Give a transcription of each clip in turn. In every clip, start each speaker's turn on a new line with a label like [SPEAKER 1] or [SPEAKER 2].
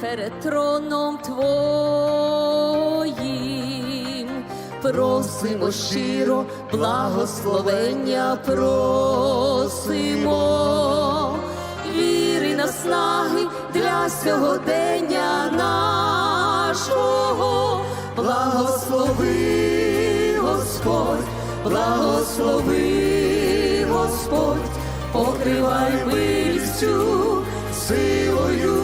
[SPEAKER 1] перед троном Твоїм. Просимо щиро, благословення просимо, віри наснаги для сьогодення нашого. Благослови, Господь, благослови, Господь, покривай милістю, силою,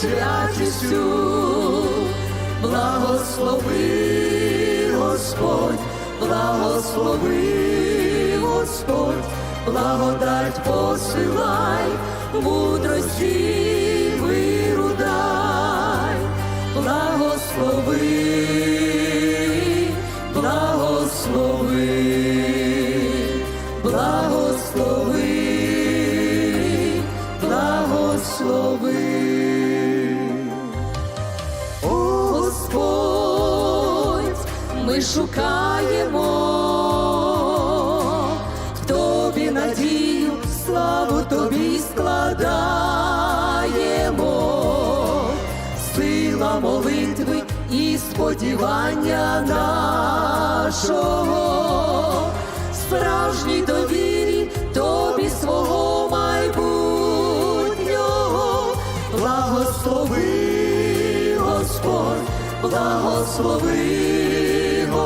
[SPEAKER 1] святістю, благослови, Господь, благослови, Господь, благодать посилай, мудрості ми шукаємо. В тобі надію, славу тобі складаємо, сила молитви і сподівання нашого, справжній довірі тобі свого майбутнього, благослови, Господь, благослови,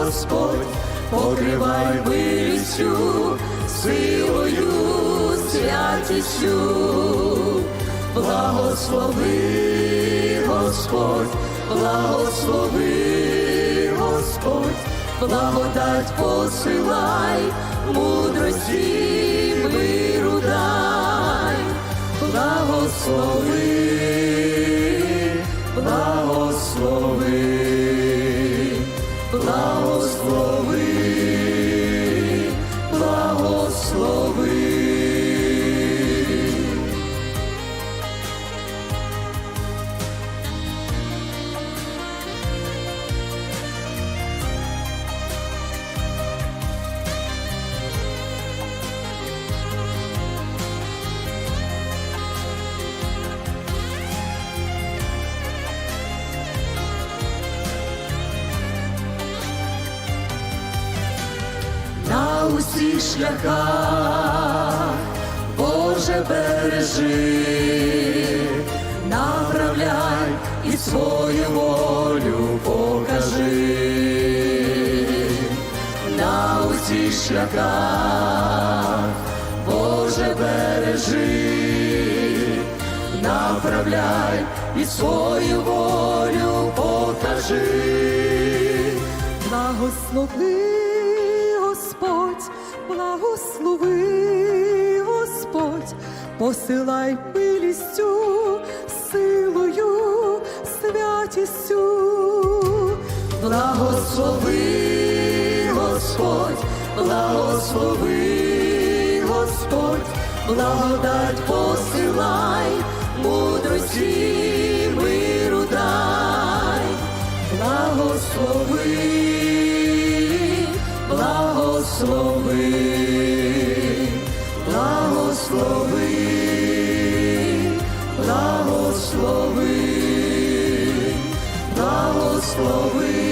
[SPEAKER 1] Господь, покривай милістю, силою, святістю, благослови, Господь, благослови, Господь, благодать посилай, мудрості миру дай, благослови, благослови, благослови, на усіх шляхах, Боже бережи, направляй і свою волю покажи, на усіх шляхах, Боже бережи, направляй і свою волю покажи.
[SPEAKER 2] Благослови, посилай милістю, силою, святістю.
[SPEAKER 1] Благослови, Господь, благослови, Господь, благодать посилай, мудрості миру дай, благослови, благослови, благослови, благослови, благослови.